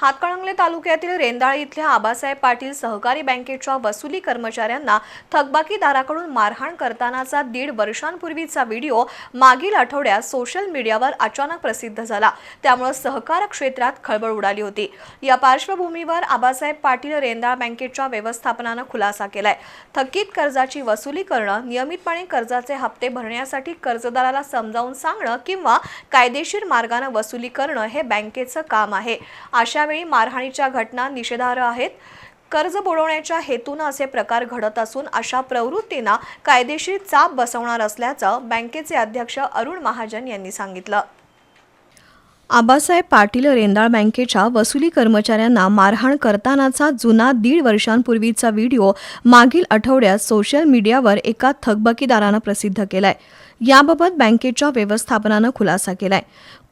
हातकणंगले तालुक्यातील रेंदाळ इथल्या आबासाहेब पाटील सहकारी बँकेच्या वसुली कर्मचाऱ्यांना थकबाकीदाराकडून मारहाण करतानाचा दीड वर्षांपूर्वीचा व्हिडिओ मागील आठवड्यात सोशल मीडियावर अचानक प्रसिद्ध झाला. त्यामुळे सहकार क्षेत्रात खळबळ उडाली होती. या पार्श्वभूमीवर आबासाहेब पाटील रेंदाळ बँकेच्या व्यवस्थापनानं खुलासा केलाय. थकीत कर्जाची वसुली करणं नियमितपणे कर्जाचे हप्ते भरण्यासाठी कर्जदाराला समजावून सांगणं किंवा कायदेशीर मार्गानं वसुली करणं हे बँकेचं काम आहे. अशा यावेळी मारहाणीच्या घटना निषेधार्ह आहेत कर्ज बुडवण्याच्या हेतूनं असे प्रकार घडत असून अशा प्रवृत्तींना कायदेशीर चाप बसवणार असल्याचं बँकेचे अध्यक्ष अरुण महाजन यांनी सांगितलं. आबासाहेब पाटील रेंदाळ बँकेच्या वसुली कर्मचाऱ्यांना मारहाण करतानाचा जुना दीड वर्षांपूर्वीचा व्हिडिओ मागील आठवड्यात सोशल मीडियावर एका थकबकीदारानं प्रसिद्ध केलाय. याबाबत बँकेच्या व्यवस्थापनानं खुलासा केलाय.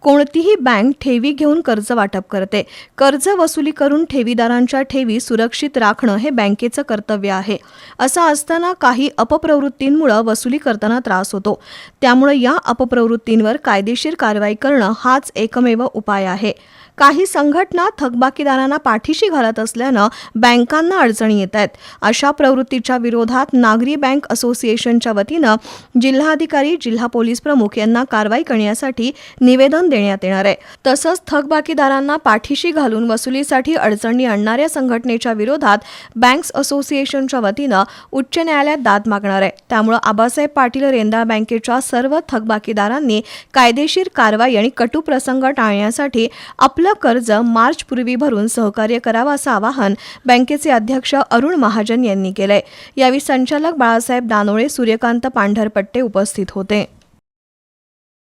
कोणतीही बँक ठेवी घेऊन कर्ज वाटप करते. कर्ज वसुली करून ठेवीदारांच्या ठेवी सुरक्षित राखणं हे बँकेचं कर्तव्य आहे. असं असताना काही अपप्रवृत्तींमुळं वसुली करताना त्रास होतो. त्यामुळे या अपप्रवृत्तींवर कायदेशीर कारवाई करणं हाच एकमेव उपाय आहे. काही संघटना थकबाकीदारांना पाठीशी घालत असल्यानं बँकांना अडचणी येत आहेत. अशा प्रवृत्तीच्या विरोधात नागरी बँक असोसिएशनच्या वतीनं जिल्हाधिकारी जिल्हा पोलीस प्रमुख यांना कारवाई करण्यासाठी निवेदन देण्यात येणार आहे. तसंच थकबाकीदारांना पाठीशी घालून वसुलीसाठी अडचणी आणणाऱ्या संघटनेच्या विरोधात बँक्स असोसिएशनच्या वतीनं उच्च न्यायालयात दाद मागणार आहे. त्यामुळे आबासाहेब पाटील रेंदा बँकेच्या सर्व थकबाकीदारांनी कायदेशीर कारवाई आणि कटू प्रसंग टाळण्यासाठी आपलं कर्ज मार्चपूर्वी भरून सहकार्य करावं असं आवाहन बँकेचे अध्यक्ष अरुण महाजन यांनी केलंय. यावेळी संचालक बाळासाहेब दानोळे सूर्यकांत पांढरपट्टे उपस्थित होते.